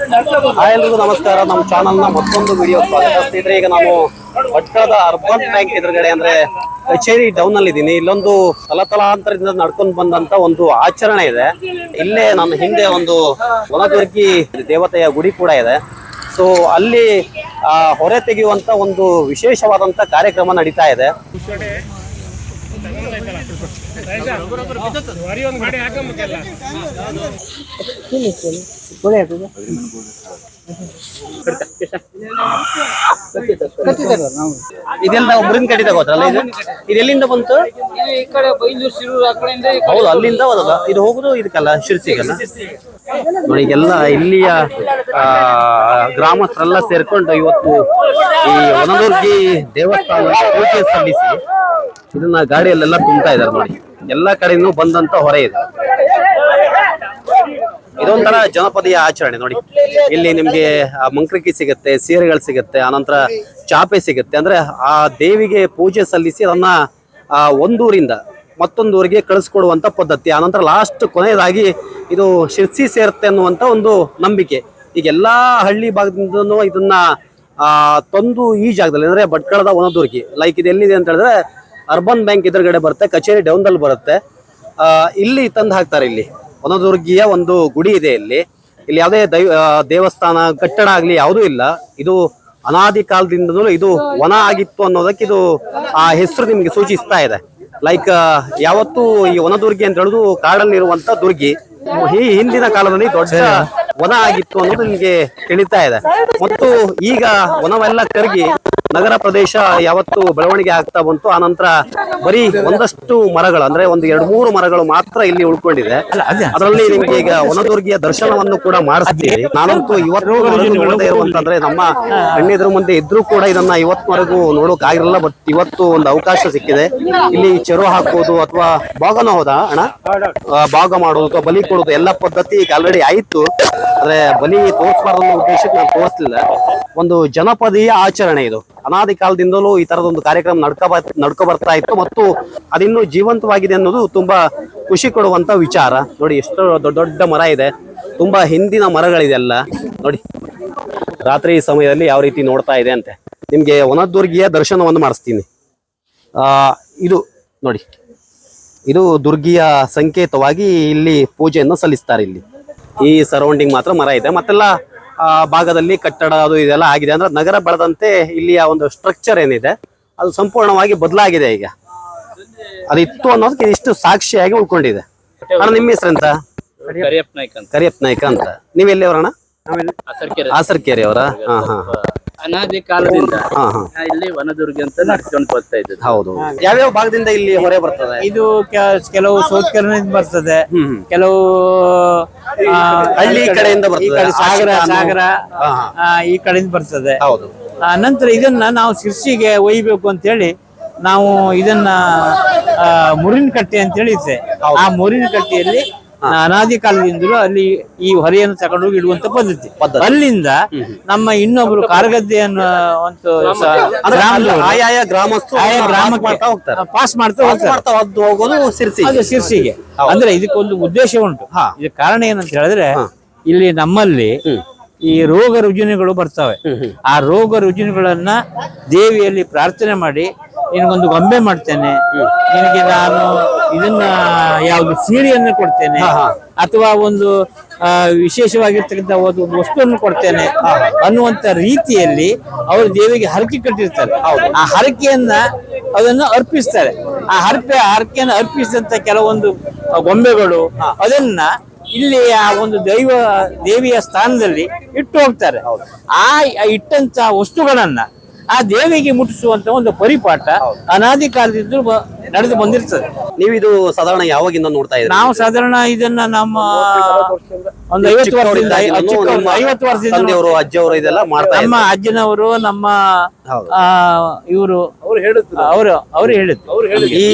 Hi ಎಲ್ರಿಗೂ ನಮಸ್ಕಾರ. ನಮ್ಮ ಚಾನಲ್ನ ಮತ್ತೊಂದು ವಿಡಿಯೋ ಸ್ವಾಗತ. ಸ್ನೇಹಿತರೆ, ಈಗ ನಾವು ಭಟ್ಕಳದ ಅರ್ಬನ್ ಬ್ಯಾಂಕ್ ಎದುರುಗಡೆ ಅಂದ್ರೆ ಕಚೇರಿ ಡೌನ್ ಅಲ್ಲಿ ಇದ್ದೀನಿ ಇಲ್ಲೊಂದು ತಲತಲಾಂತರದಿಂದ ನಡ್ಕೊಂಡು ಬಂದಂತ ಒಂದು ಆಚರಣೆ ಇದೆ. ಇಲ್ಲೇ ನನ್ನ ಹಿಂದೆ ಒಂದು ವನದುರ್ಗಿ ದೇವತೆಯ ಗುಡಿ ಕೂಡ ಇದೆ. ಸೊ ಅಲ್ಲಿ ಹೊರೆ ತೆಗೆಯುವಂತ ಒಂದು ವಿಶೇಷವಾದಂತ ಕಾರ್ಯಕ್ರಮ ನಡೀತಾ ಇದೆ. ಇದೆಲ್ಲ ಒಬ್ಬರಿಂದ ಕಡಿ ತಗೋತಾರಲ್ಲ ಇದು? ಇದೆಲ್ಲಿಂದ ಬಂತು? ಈ ಕಡೆ ಬೈಂದೂರು ಶಿರೂರು ಆ ಕಡೆಯಿಂದ ಹೌದು, ಅಲ್ಲಿಂದ ಹೋದಲ್ಲ. ಇದು ಹೋಗುದು ಇದಕ್ಕಲ್ಲ, ಶಿರ್ಸಿಗಲ್ಲ. ನೋಡಿ, ಎಲ್ಲ ಇಲ್ಲಿಯ ಗ್ರಾಮಸ್ಥರೆಲ್ಲ ಸೇರ್ಕೊಂಡು ಇವತ್ತು ಈ ವನದುರ್ಗಿ ದೇವಸ್ಥಾನ ಪೂಜೆ ಸಲ್ಲಿಸಿ ಇದನ್ನ ಗಾಡಿಯಲ್ಲೆಲ್ಲ ತುಂಬ್ತಾ ಇದಾರೆ ನೋಡಿ. ಎಲ್ಲಾ ಕಡೆನೂ ಬಂದಂತ ಹೊರೆ ಇದೆ. ಇದೊಂಥರ ಜನಪದೀಯ ಆಚರಣೆ ನೋಡಿ. ಇಲ್ಲಿ ನಿಮ್ಗೆ ಮಂಕ್ರಿಕಿ ಸಿಗುತ್ತೆ, ಸೀರೆಗಳು ಸಿಗುತ್ತೆ, ಆನಂತರ ಚಾಪೆ ಸಿಗುತ್ತೆ. ಅಂದ್ರೆ ಆ ದೇವಿಗೆ ಪೂಜೆ ಸಲ್ಲಿಸಿ ಅದನ್ನ ಆ, ಒಂದೂರಿಂದ ಮತ್ತೊಂದೂರಿಗೆ ಕಳಿಸ್ಕೊಡುವಂತ ಪದ್ಧತಿ. ಆನಂತರ ಲಾಸ್ಟ್ ಕೊನೆಯದಾಗಿ ಇದು ಶಿರ್ಸಿ ಸೇರುತ್ತೆ ಅನ್ನುವಂತ ಒಂದು ನಂಬಿಕೆ. ಈಗ ಎಲ್ಲಾ ಹಳ್ಳಿ ಭಾಗದಿಂದನೂ ಇದನ್ನ, ಆ, ತಂದು ಈ ಜಾಗದಲ್ಲಿ, ಅಂದ್ರೆ ಭಟ್ಕಳದ ಒಂದೂರಿಗೆ ಲೈಕ್ ಇದು ಎಲ್ಲಿದೆ ಅಂತ ಹೇಳಿದ್ರೆ ಅರ್ಬನ್ ಬ್ಯಾಂಕ್ ಎದುರುಗಡೆ ಬರುತ್ತೆ ಕಚೇರಿ ಡೌನ್ದಲ್ಲಿ ಬರುತ್ತೆ. ಇಲ್ಲಿ ತಂದು ಹಾಕ್ತಾರೆ ಇಲ್ಲಿ. ವನದುರ್ಗಿಯ ಒಂದು ಗುಡಿ ಇದೆ ಇಲ್ಲಿ. ಇಲ್ಲಿ ಯಾವುದೇ ದೈವ ದೇವಸ್ಥಾನ ಕಟ್ಟಡ ಆಗಲಿ ಯಾವುದೂ ಇಲ್ಲ. ಇದು ಅನಾದಿ ಕಾಲದಿಂದಲೂ ಇದು ವನ ಆಗಿತ್ತು ಅನ್ನೋದಕ್ಕೆ ಇದು ಆ ಹೆಸರು ನಿಮಗೆ ಸೂಚಿಸ್ತಾ ಇದೆ. ಲೈಕ್ ಯಾವತ್ತು ಈ ವನದುರ್ಗಿ ಅಂತ ಹೇಳುದು ಕಾಡಲ್ಲಿರುವಂತ ದುರ್ಗಿ. ಈ ಹಿಂದಿನ ಕಾಲದಲ್ಲಿ ದೊಡ್ಡ ವನ ಆಗಿತ್ತು ಅನ್ನೋದು ನಿಮಗೆ ತಿಳಿತಾ ಇದೆ. ಮತ್ತು ಈಗ ವನವೆಲ್ಲ ಕರಗಿ ನಗರ ಪ್ರದೇಶ ಯಾವತ್ತು ಬೆಳವಣಿಗೆ ಆಗ್ತಾ ಬಂತು. ಆ ನಂತರ ಬರೀ ಒಂದಷ್ಟು ಮರಗಳು ಅಂದ್ರೆ ಒಂದು ಎರಡು ಮೂರು ಮರಗಳು ಮಾತ್ರ ಇಲ್ಲಿ ಉಳ್ಕೊಂಡಿದೆ. ಅದರಲ್ಲಿ ನಿಮ್ಗೆ ಈಗ ವನದುರ್ಗಿಯ ದರ್ಶನವನ್ನು ಕೂಡ ಮಾಡಿಸ್ತೀವಿ ನಾನಂತೂ ಇವತ್ತು ನೋಡದೇ ಇರುವಂತಂದ್ರೆ ನಮ್ಮ ಕಣ್ಣೆದುರು ಮುಂದೆ ಇದ್ರೂ ಕೂಡ ಇದನ್ನ ಇವತ್ತವರೆಗೂ ನೋಡೋಕ್ ಆಗಿರಲ್ಲ ಬಟ್ ಇವತ್ತು ಒಂದು ಅವಕಾಶ ಸಿಕ್ಕಿದೆ. ಇಲ್ಲಿ ಚೆರು ಹಾಕೋದು ಅಥವಾ ಭಾಗನ ಹೋದ ಅಣ್ಣ? ಭಾಗ ಮಾಡೋದು ಅಥವಾ ಬಲಿ ಕೊಡುವುದು ಎಲ್ಲ ಪದ್ಧತಿ ಈಗ ಆಲ್ರೆಡಿ ಆಯ್ತು. ಅಂದ್ರೆ ಬಲಿ ತೋರಿಸಬಾರ್ದು ಉದ್ದೇಶಕ್ಕೆ ನಾನು ತೋರಿಸ್ಲಿಲ್ಲ. ಒಂದು ಜನಪದೀಯ ಆಚರಣೆ ಇದು. ಅನಾದಿ ಕಾಲದಿಂದಲೂ ಈ ತರದೊಂದು ಕಾರ್ಯಕ್ರಮ ನಡ್ಕ ನಡ್ಕೊ ಬರ್ತಾ ಇತ್ತು ಮತ್ತು ಅದಿನ್ನೂ ಜೀವಂತವಾಗಿದೆ ಅನ್ನೋದು ತುಂಬಾ ಖುಷಿ ಕೊಡುವಂತ ವಿಚಾರ. ನೋಡಿ, ಎಷ್ಟು ದೊಡ್ಡ ದೊಡ್ಡ ಮರ ಇದೆ. ತುಂಬಾ ಹಿಂದಿನ ಮರಗಳಿದೆಲ್ಲ ನೋಡಿ, ರಾತ್ರಿ ಸಮಯದಲ್ಲಿ ಯಾವ ರೀತಿ ನೋಡ್ತಾ ಇದೆ ಅಂತೆ. ನಿಮ್ಗೆ ಒನದುರ್ಗಿಯ ದರ್ಶನವನ್ನು ಮಾಡಿಸ್ತೀನಿ. ಆ, ಇದು, ನೋಡಿ. ಇದು ದುರ್ಗಿಯ ಸಂಕೇತವಾಗಿ ಇಲ್ಲಿ ಪೂಜೆಯನ್ನು ಸಲ್ಲಿಸ್ತಾರೆ ಇಲ್ಲಿ. ಈ ಸರೌಂಡಿಂಗ್ ಮಾತ್ರ ಮರ ಇದೆ. ಮತ್ತೆಲ್ಲ ಭಾಗದಲ್ಲಿ ಕಟ್ಟಡ ಅದು ಇದೆಲ್ಲ ಆಗಿದೆ. ಅಂದ್ರೆ ನಗರ ಬೆಳೆದಂತೆ ಇಲ್ಲಿಯ ಒಂದು ಸ್ಟ್ರಕ್ಚರ್ ಏನಿದೆ ಅದು ಸಂಪೂರ್ಣವಾಗಿ ಬದಲಾಗಿದೆ ಈಗ. ಅದಿತ್ತು ಅನ್ನೋದಕ್ಕೆ ಇಷ್ಟು ಸಾಕ್ಷಿಯಾಗಿ ಉಳ್ಕೊಂಡಿದೆ. ಅಣ್ಣ ನಿಮ್ಮ ಹೆಸರೆಂತ ಕರಿಯಪ್ಪ ನಾಯ್ಕ ಅಂತ. ಕರಿಯಪ್ಪ ನಾಯ್ಕ ಅಂತ. ನೀವೆಲ್ಲಿ ಅವರಣ್ಣ ಆಸರ್ಕೆರೆ ಅವರ ಹಾ ಹಾ. ಅನಾದಿ ಕಾಲದಿಂದ ಹಾ ಹಾ. ಇಲ್ಲಿ ವನದುರ್ಗ ಅಂತ ನಡ್ಕೊಂಡು ಬರ್ತಾ ಇದ್ದದ್ದು. ಹೌದು ಯಾವ್ಯಾವ ಭಾಗದಿಂದ ಇಲ್ಲಿ ಹೊರೆ ಬರ್ತದೆ? ಇದು ಕೆ- ಕೆಲವು ಸೌತ್ಕರಣದಿಂದ ಬರ್ತದೆ. ಕೆಲವು ಆ, ಹಳ್ಳಿ ಕಡೆಯಿಂದ ಈ ಬರ್ತದೆ. ಕಡೆ ಸಾಗರ. ಸಾಗರ ಹಾ, ಹಾ. ಆ, ಈ ಕಡೆಯಿಂದ ಬರ್ತದೆ. ಹೌದು. ಆ, ನಂತರ ಇದನ್ನ ನಾವು ಶಿರ್ಸಿಗೆ ಒಯ್ಬೇಕು ಅಂತೇಳಿ ನಾವು ಇದನ್ನ ಆ, ಮುರಿನ ಕಟ್ಟೆ ಅಂತ ಹೇಳಿದ್ದೆ. ಆ ಮುರಿನ ಕಟ್ಟೆಯಲ್ಲಿ ಅನಾದಿ ಕಾಲದಿಂದಲೂ ಅಲ್ಲಿ ಈ ಹೊರೆಯನ್ನು ತಗೊಂಡೋಗಿ ಇಡುವಂತ ಪದ್ಧತಿ. ಅಲ್ಲಿಂದ ನಮ್ಮ ಇನ್ನೊಬ್ರು ಕಾರಗದ್ದೆ ಅನ್ನೋ ಒಂದು ಆಯಾಯ ಗ್ರಾಮಸ್ಥರು ಆಯಾ ಪಾಸ್ ಗ್ರಾಮಕ್ಕೆ ಮಾಡ್ತಾ ಹೋಗ್ತಾರೆ. ಪಾಸ್ ಮಾಡ್ತಾ ಹೋಗ್ತಾರೆ. ಹೋಗೋದು ಸಿರ್ಸಿ ಅದು ಶಿರ್ಸಿಗೆ ಅಂದ್ರೆ ಇದಕ್ಕೊಂದು ಉದ್ದೇಶ ಉಂಟು. ಹಾ. ಇದಕ್ಕೆ ಕಾರಣ ಏನಂತ ಹೇಳಿದ್ರೆ ಇಲ್ಲಿ ನಮ್ಮಲ್ಲಿ ಈ ರೋಗ ರುಜಿನಗಳು ಬರ್ತವೆ. ಆ ರೋಗ ರುಜಿನಗಳನ್ನ ದೇವಿಯಲ್ಲಿ ಪ್ರಾರ್ಥನೆ ಮಾಡಿ ನಿನಗೊಂದು ಗೊಂಬೆ ಮಾಡ್ತೇನೆ. ನಿನಗೆ ನಾನು ಇದನ್ನ ಯಾವ್ದು ಸೀರೆಯನ್ನು ಕೊಡ್ತೇನೆ. ಅಥವಾ ಒಂದು ವಿಶೇಷವಾಗಿರ್ತಕ್ಕಂಥ ಒಂದು ಒಂದು ವಸ್ತುವನ್ನು ಕೊಡ್ತೇನೆ. ಅನ್ನುವಂತ ರೀತಿಯಲ್ಲಿ ಅವರು ದೇವಿಗೆ ಹರಕೆ ಕಟ್ಟಿರ್ತಾರೆ. ಆ ಹರಕೆಯನ್ನ ಅದನ್ನು ಅರ್ಪಿಸ್ತಾರೆ. ಆ ಹರಕೆ ಹರಕೆಯನ್ನು ಅರ್ಪಿಸಿದಂತ ಕೆಲವೊಂದು ಗೊಂಬೆಗಳು ಅದನ್ನ ಇಲ್ಲಿ ಆ ಒಂದು ದೈವ ದೇವಿಯ ಸ್ಥಾನದಲ್ಲಿ ಇಟ್ಟು ಹೋಗ್ತಾರೆ. ಆ ಇಟ್ಟಂತ ವಸ್ತುಗಳನ್ನ ಆ ದೇವಿಗೆ ಮುಟ್ಟಿಸುವಂತ ಒಂದು ಪರಿಪಾಠ ಅನಾದಿ ಕಾಲದಿಂದ ನಡೆದು ಬಂದಿರ್ತದೆ. ನೀವಿದು ಸಾಧಾರಣ ಯಾವಾಗಿಂದ ನೋಡ್ತಾ ಇದ್ದೀರಾ? ನಾವು ಸಾಧಾರಣ ಇದನ್ನ ನಮ್ಮ ಒಂದು ಐವತ್ತು ವರ್ಷದಿಂದ ಐವತ್ತು ವರ್ಷದಿಂದ ತಂದೆಯವರು ಅಜ್ಜಿಯವರು ಇದೆಲ್ಲ ಮಾಡ್ತಾ ನಮ್ಮ ಅಜ್ಜನವರು ನಮ್ಮ ಇವರು ಅವರು ಹೇಳುತ್ತ ಅವರು ಅವರು ಹೇಳಿದ್ರು. ಈ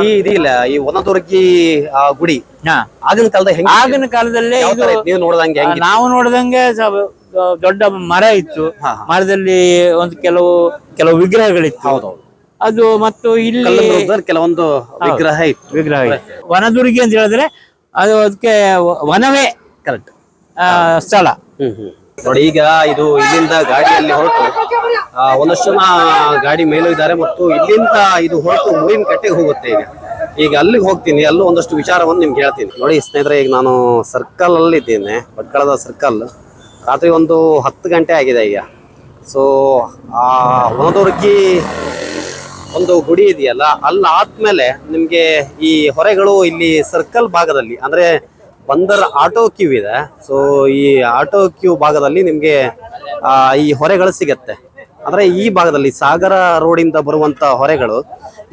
ಈ ಇದಿಲ್ಲ ಈ ಒನದುರ್ಗಿ ಆ ಗುಡಿ. ಹಾ. ಆಗಿನ ಕಾಲದ ಹೆಂಗ್ ಆಗಿನ ಕಾಲದಲ್ಲೇ ನಾವ್? ನೀವು ನೋಡ್ದಂಗೆ ದೊಡ್ಡ ಮರ ಇತ್ತು. ಮರದಲ್ಲಿ ಒಂದು ಕೆಲವು ಕೆಲವು ವಿಗ್ರಹಗಳಿತ್ತು. ಹೌದೌದು ಅದು ಮತ್ತು ಇಲ್ಲಿ ಕೆಲವೊಂದು ವಿಗ್ರಹ ಇತ್ತು. ವಿಗ್ರಹ ಇತ್ತು. ವನದುರ್ಗಿ ಅಂತ ಹೇಳಿದ್ರೆ ಅದು ಅದಕ್ಕೆ ವನವೇ. ಕರೆಕ್ಟ್ ಆ, ಸ್ಥಳ. ಹ್ಮ್ ಹ್ಮ್. ನೋಡಿ ಈಗ ಇದು ಇಲ್ಲಿಂದ ಗಾಡಿಯಲ್ಲಿ ಹೊರಟು ಆ, ಒಂದಷ್ಟು ಜನ ಗಾಡಿ ಮೇಲೂ ಇದ್ದಾರೆ ಮತ್ತು ಇಲ್ಲಿಂದ ಇದು ಹೊರಟು ಮೂರಿನ ಕಟ್ಟೆಗೆ ಹೋಗುತ್ತೆ ಈಗ. ಈಗ ಅಲ್ಲಿಗೆ ಹೋಗ್ತೀನಿ ಅಲ್ಲೂ ಒಂದಷ್ಟು ವಿಚಾರವನ್ನು ನಿಮ್ಗೆ ಹೇಳ್ತೀನಿ. ನೋಡಿ ಸ್ನೇಹಿತರೆ ಈಗ ನಾನು ಸರ್ಕಲ್ ಅಲ್ಲಿ ಇದ್ದೇನೆ ಭಟ್ಕಳದ ಸರ್ಕಲ್ ರಾತ್ರಿ ಒಂದು ಹತ್ತು ಗಂಟೆ ಆಗಿದೆ ಈಗ. ಸೊ ಆ ಹೊನದುರ್ಗಿ ಒಂದು ಗುಡಿ ಇದೆಯಲ್ಲ, ಅಲ್ಲಿ ಆದ್ಮೇಲೆ ನಿಮಗೆ ಈ ಹೊರೆಗಳು ಇಲ್ಲಿ ಸರ್ಕಲ್ ಭಾಗದಲ್ಲಿ, ಅಂದ್ರೆ ಬಂದರ್ ಆಟೋ ಕ್ಯೂ ಇದೆ. ಸೊ ಈ ಆಟೋ ಕ್ಯೂ ಭಾಗದಲ್ಲಿ ನಿಮಗೆ ಈ ಹೊರೆಗಳು ಸಿಗತ್ತೆ. ಅಂದ್ರೆ ಈ ಭಾಗದಲ್ಲಿ ಸಾಗರ ರೋಡಿಂದ ಬರುವಂತ ಹೊರೆಗಳು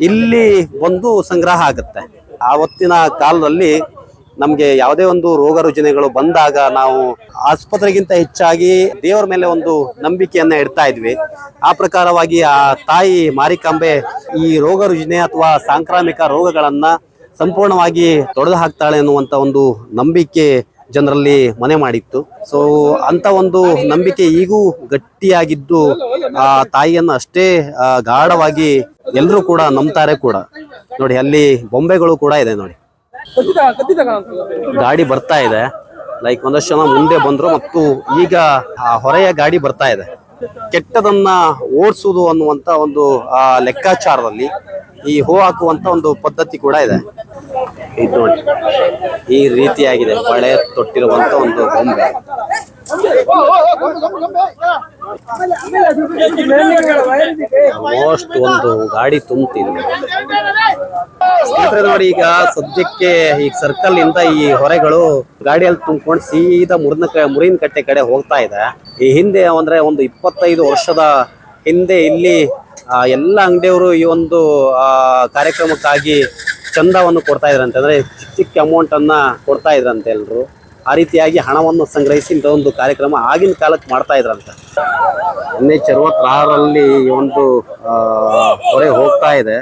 ಇಲ್ಲಿ ಒಂದು ಸಂಗ್ರಹ ಆಗುತ್ತೆ. ಆವತ್ತಿನ ಕಾಲದಲ್ಲಿ ನಮ್ಗೆ ಯಾವುದೇ ಒಂದು ರೋಗ ರುಜಿನಗಳು ಬಂದಾಗ ನಾವು ಆಸ್ಪತ್ರೆಗಿಂತ ಹೆಚ್ಚಾಗಿ ದೇವರ ಮೇಲೆ ಒಂದು ನಂಬಿಕೆಯನ್ನ ಇಡ್ತಾ ಇದ್ವಿ. ಆ ಪ್ರಕಾರವಾಗಿ ಆ ತಾಯಿ ಮಾರಿಕಾಂಬೆ ಈ ರೋಗ ರುಜಿನೆ ಅಥವಾ ಸಾಂಕ್ರಾಮಿಕ ರೋಗಗಳನ್ನ ಸಂಪೂರ್ಣವಾಗಿ ತೊಡೆದು ಹಾಕ್ತಾಳೆ ಅನ್ನುವಂತ ಒಂದು ನಂಬಿಕೆ ಜನರಲ್ಲಿ ಮನೆ ಮಾಡಿತ್ತು. ಸೊ ಅಂತ ಒಂದು ನಂಬಿಕೆ ಈಗೂ ಗಟ್ಟಿಯಾಗಿದ್ದು ಆ ತಾಯಿಯನ್ನ ಅಷ್ಟೇ ಗಾಢವಾಗಿ ಎಲ್ಲರೂ ಕೂಡ ನಂಬ್ತಾರೆ ಕೂಡ. ನೋಡಿ, ಅಲ್ಲಿ ಬೊಂಬೆಗಳು ಕೂಡ ಇದೆ ನೋಡಿ. ಗಾಡಿ ಬರ್ತಾ ಇದೆ. ಲೈಕ್ ಒಂದಷ್ಟು ಜನ ಮುಂದೆ ಬಂದ್ರು ಮತ್ತು ಈಗ ಹೊರೆಯ ಗಾಡಿ ಬರ್ತಾ ಇದೆ. ಕೆಟ್ಟದನ್ನ ಓಡಿಸುವುದು ಅನ್ನುವಂತ ಒಂದು, ಆ, ಲೆಕ್ಕಾಚಾರದಲ್ಲಿ ಈ ಹೂ ಹಾಕುವಂತ ಒಂದು ಪದ್ಧತಿ ಕೂಡ ಇದೆ. ಇದು ನೋಡಿ. ಈ ರೀತಿಯಾಗಿದೆ. ಬಳೆ ತೊಟ್ಟಿರುವಂತ ಒಂದು ಬೊಂಬೆ ಆಲ್ಮೋಸ್ಟ್ ಒಂದು ಗಾಡಿ ತುಂಬ್ತಿದೆ. ಸ್ನೇಹಿತರೆ, ನೋಡಿ ಈಗ ಸದ್ಯಕ್ಕೆ ಈಗ ಸರ್ಕಲ್ ಇಂದ ಈ ಹೊರೆಗಳು ಗಾಡಿಯಲ್ಲಿ ತುಂಬಿಕೊಂಡು ಸೀದಾ ಮುರಿನ ಮುರಿನ ಕಟ್ಟೆ ಕಡೆ ಹೋಗ್ತಾ ಇದೆ. ಈ ಹಿಂದೆ ಅಂದ್ರೆ ಒಂದು ಇಪ್ಪತ್ತೈದು ವರ್ಷದ ಹಿಂದೆ ಇಲ್ಲಿ ಎಲ್ಲ ಅಂಗಡಿಯವರು ಈ ಒಂದು ಕಾರ್ಯಕ್ರಮಕ್ಕಾಗಿ ಚಂದವನ್ನು ಕೊಡ್ತಾ ಇದ್ರಂತೆ. ಅಂದ್ರೆ ಚಿಕ್ಕ ಚಿಕ್ಕ ಅಮೌಂಟ್ ಅನ್ನ ಕೊಡ್ತಾ ಇದ್ರಂತೆ ಎಲ್ರು. ಆ ರೀತಿಯಾಗಿ ಹಣವನ್ನು ಸಂಗ್ರಹಿಸಿ ಒಂದು ಕಾರ್ಯಕ್ರಮ ಆಗಿನ ಕಾಲಕ್ಕೆ ಮಾಡ್ತಾ ಇದ್ರಂತೆ. ಎಚ್ ಅರವತ್ತಾರರಲ್ಲಿ ಒಂದು ಹೊರೆ ಹೋಗ್ತಾ ಇದೆ.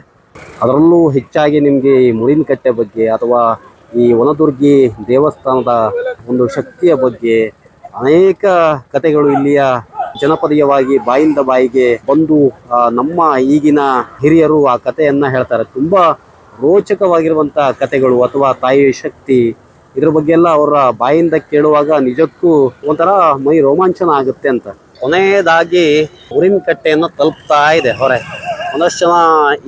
ಅದರಲ್ಲೂ ಹೆಚ್ಚಾಗಿ ನಿಮಗೆ ಈ ಮುಳಿನ ಕಟ್ಟೆ ಬಗ್ಗೆ ಅಥವಾ ಈ ವನದುರ್ಗಿ ದೇವಸ್ಥಾನದ ಒಂದು ಶಕ್ತಿಯ ಬಗ್ಗೆ ಅನೇಕ ಕಥೆಗಳು ಇಲ್ಲಿಯ ಜನಪದೀಯವಾಗಿ ಬಾಯಿಂದ ಬಾಯಿಗೆ ಬಂದು ನಮ್ಮ ಈಗಿನ ಹಿರಿಯರು ಆ ಕಥೆಯನ್ನು ಹೇಳ್ತಾರೆ. ತುಂಬ ರೋಚಕವಾಗಿರುವಂಥ ಕಥೆಗಳು ಅಥವಾ ತಾಯಿ ಶಕ್ತಿ ಇದ್ರ ಬಗ್ಗೆ ಎಲ್ಲ ಅವರ ಬಾಯಿಂದ ಕೇಳುವಾಗ ನಿಜಕ್ಕೂ ಒಂಥರ ಮೈ ರೋಮಾಂಚನ ಆಗುತ್ತೆ ಅಂತ. ಕೊನೆಯದಾಗಿ ಊರಿನ ಕಟ್ಟೆಯನ್ನು ತಲುಪ್ತಾ ಇದೆ ಹೊರೆ. ಒಂದಷ್ಟು ಜನ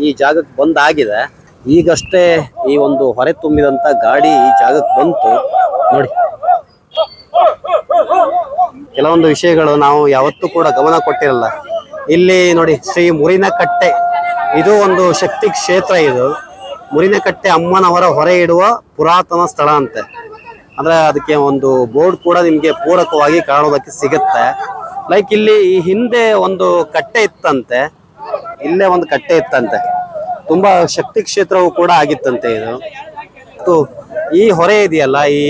ಈ ಜಾಗಕ್ಕೆ ಬಂದಾಗಿದೆ. ಈಗಷ್ಟೇ ಈ ಒಂದು ಹೊರೆ ತುಂಬಿದಂಥ ಗಾಡಿ ಈ ಜಾಗಕ್ಕೆ ಬಂತು. ನೋಡಿ. ಕೆಲವೊಂದು ವಿಷಯಗಳು ನಾವು ಯಾವತ್ತೂ ಕೂಡ ಗಮನ ಕೊಟ್ಟಿರಲ್ಲ. ಇಲ್ಲಿ ನೋಡಿ, ಶ್ರೀ ಮುರಿನ ಕಟ್ಟೆ. ಇದು ಒಂದು ಶಕ್ತಿ ಕ್ಷೇತ್ರ ಇದು. ಮುರಿನ ಕಟ್ಟೆ ಅಮ್ಮನವರ ಹೊರೆ ಇಡುವ ಪುರಾತನ ಸ್ಥಳ ಅಂತೆ. ಅಂದ್ರೆ ಅದಕ್ಕೆ ಒಂದು ಬೋರ್ಡ್ ಕೂಡ ನಿಮಗೆ ಪೂರಕವಾಗಿ ಕಾಣೋದಕ್ಕೆ ಸಿಗುತ್ತೆ. ಲೈಕ್ ಇಲ್ಲಿ ಈ ಹಿಂದೆ ಒಂದು ಕಟ್ಟೆ ಇತ್ತಂತೆ. ಇಲ್ಲೇ ಒಂದು ಕಟ್ಟೆ ಇತ್ತಂತೆ. ತುಂಬಾ ಶಕ್ತಿ ಕ್ಷೇತ್ರವು ಕೂಡ ಆಗಿತ್ತಂತೆ ಇದು. ಮತ್ತು ಈ ಹೊರೆ ಇದೆಯಲ್ಲ, ಈ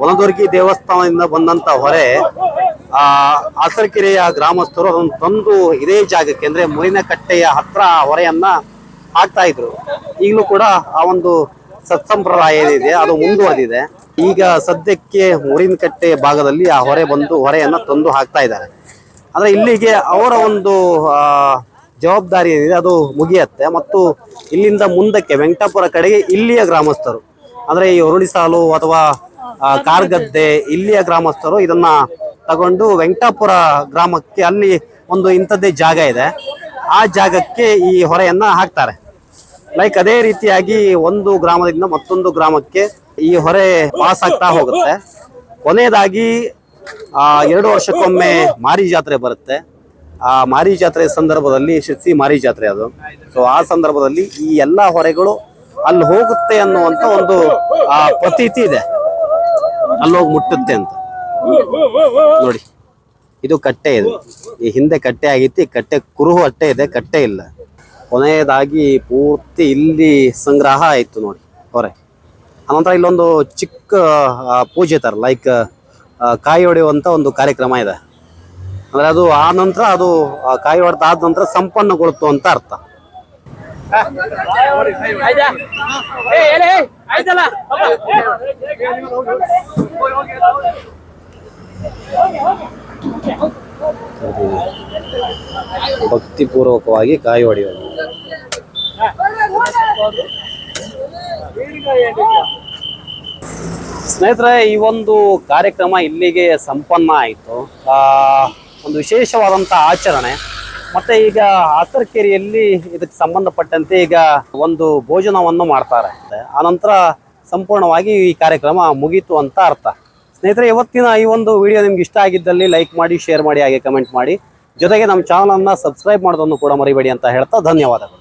ವನದುರ್ಗಿ ದೇವಸ್ಥಾನದಿಂದ ಬಂದಂತ ಹೊರೆ, ಆ ಹಾಸರಕೆರೆಯ ಗ್ರಾಮಸ್ಥರು ಅದನ್ನು ತಂದು ಇದೇ ಜಾಗಕ್ಕೆ ಅಂದ್ರೆ ಮುರಿನ ಕಟ್ಟೆಯ ಹತ್ರ ಹೊರೆಯನ್ನ ಹಾಕ್ತಾ ಇದ್ರು. ಈಗಲೂ ಕೂಡ ಆ ಒಂದು ಸತ್ಸಂಪ್ರದಾಯ ಏನಿದೆ ಅದು ಮುಂದುವರೆದಿದೆ. ಈಗ ಸದ್ಯಕ್ಕೆ ಊರಿನಕಟ್ಟೆ ಭಾಗದಲ್ಲಿ ಆ ಹೊರೆ ಬಂದು ಹೊರೆಯನ್ನು ತಂದು ಹಾಕ್ತಾ ಇದ್ದಾರೆ. ಅಂದ್ರೆ ಇಲ್ಲಿಗೆ ಅವರ ಒಂದು ಜವಾಬ್ದಾರಿ ಏನಿದೆ, ಅದು ಮುಗಿಯತ್ತೆ. ಮತ್ತು ಇಲ್ಲಿಂದ ಮುಂದಕ್ಕೆ ವೆಂಕಟಾಪುರ ಕಡೆಗೆ ಇಲ್ಲಿಯ ಗ್ರಾಮಸ್ಥರು, ಅಂದ್ರೆ ಈ ಒರುಳಿ ಸಾಲು ಅಥವಾ ಕಾರ್ಗದ್ದೆ ಇಲ್ಲಿಯ ಗ್ರಾಮಸ್ಥರು ಇದನ್ನ ತಗೊಂಡು ವೆಂಕಟಾಪುರ ಗ್ರಾಮಕ್ಕೆ ಅಲ್ಲಿ ಒಂದು ಇಂಥದ್ದೇ ಜಾಗ ಇದೆ. ಆ ಜಾಗಕ್ಕೆ ಈ ಹೊರೆಯನ್ನ ಹಾಕ್ತಾರೆ. ಲೈಕ್ ಅದೇ ರೀತಿಯಾಗಿ ಒಂದು ಗ್ರಾಮದಿಂದ ಮತ್ತೊಂದು ಗ್ರಾಮಕ್ಕೆ ಈ ಹೊರೆ ಪಾಸ್ ಆಗ್ತಾ ಹೋಗುತ್ತೆ. ಕೊನೆಯದಾಗಿ, ಆ, ಎರಡು ವರ್ಷಕ್ಕೊಮ್ಮೆ ಮಾರಿ ಜಾತ್ರೆ ಬರುತ್ತೆ. ಆ, ಮಾರಿ ಜಾತ್ರೆ ಸಂದರ್ಭದಲ್ಲಿ ಶಿರ್ಸಿ ಮಾರಿ ಜಾತ್ರೆ ಅದು. ಸೊ ಆ ಸಂದರ್ಭದಲ್ಲಿ ಈ ಎಲ್ಲ ಹೊರೆಗಳು ಅಲ್ಲಿ ಹೋಗುತ್ತೆ ಅನ್ನುವಂತ ಒಂದು, ಆ, ಪ್ರತೀತಿ ಇದೆ. ಅಲ್ಲಿ ಹೋಗಿ ಮುಟ್ಟುತ್ತೆ ಅಂತ. ನೋಡಿ, ಇದು ಕಟ್ಟೆ ಇದು. ಈ ಹಿಂದೆ ಕಟ್ಟೆ ಆಗಿತ್ತು, ಈ ಕಟ್ಟೆ ಕುರುಹು ಅಟ್ಟೆ ಇದೆ, ಕಟ್ಟೆ ಇಲ್ಲ. ಕೊನೆಯದಾಗಿ ಪೂರ್ತಿ ಇಲ್ಲಿ ಸಂಗ್ರಹ ಆಯಿತು ನೋಡಿ ಹೊರೆ ಅನಂತರ ಇಲ್ಲೊಂದು ಚಿಕ್ಕ ಪೂಜೆ ತರ ಲೈಕ್ ಕಾಯಿ ಹೊಡೆಯುವಂತ ಒಂದು ಕಾರ್ಯಕ್ರಮ ಇದೆ. ಅಂದ್ರೆ ಅದು ಆ ನಂತರ ಅದು ಕಾಯಿ ಹೊಡೆದ ಆದ ನಂತರ ಸಂಪನ್ನಗೊಳ್ತು ಅಂತ ಅರ್ಥ. ಭಕ್ತಿಪೂರ್ವಕವಾಗಿ ಕಾಯಿ ಹೊಡೆಯೋದು ಸ್ನೇಹಿತರೆ, ಈ ಒಂದು ಕಾರ್ಯಕ್ರಮ ಇಲ್ಲಿಗೆ ಸಂಪನ್ನ ಆಯಿತು. ಒಂದು ವಿಶೇಷವಾದಂಥ ಆಚರಣೆ. ಮತ್ತೆ ಈಗ ಹಾಸರಕೇರಿಯಲ್ಲಿ ಇದಕ್ಕೆ ಸಂಬಂಧಪಟ್ಟಂತೆ ಈಗ ಒಂದು ಭೋಜನವನ್ನು ಮಾಡ್ತಾರೆ. ಆನಂತರ ಸಂಪೂರ್ಣವಾಗಿ ಈ ಕಾರ್ಯಕ್ರಮ ಮುಗೀತು ಅಂತ ಅರ್ಥ. ಸ್ನೇಹಿತರೆ, ಇವತ್ತಿನ ಈ ಒಂದು ವಿಡಿಯೋ ನಿಮ್ಗೆ ಇಷ್ಟ ಆಗಿದ್ದಲ್ಲಿ ಲೈಕ್ ಮಾಡಿ, ಶೇರ್ ಮಾಡಿ, ಹಾಗೆ ಕಮೆಂಟ್ ಮಾಡಿ. ಜೊತೆಗೆ ನಮ್ಮ ಚಾನಲನ್ನು ಸಬ್ಸ್ಕ್ರೈಬ್ ಮಾಡೋದನ್ನು ಕೂಡ ಮರಿಬೇಡಿ ಅಂತ ಹೇಳ್ತಾ ಧನ್ಯವಾದಗಳು.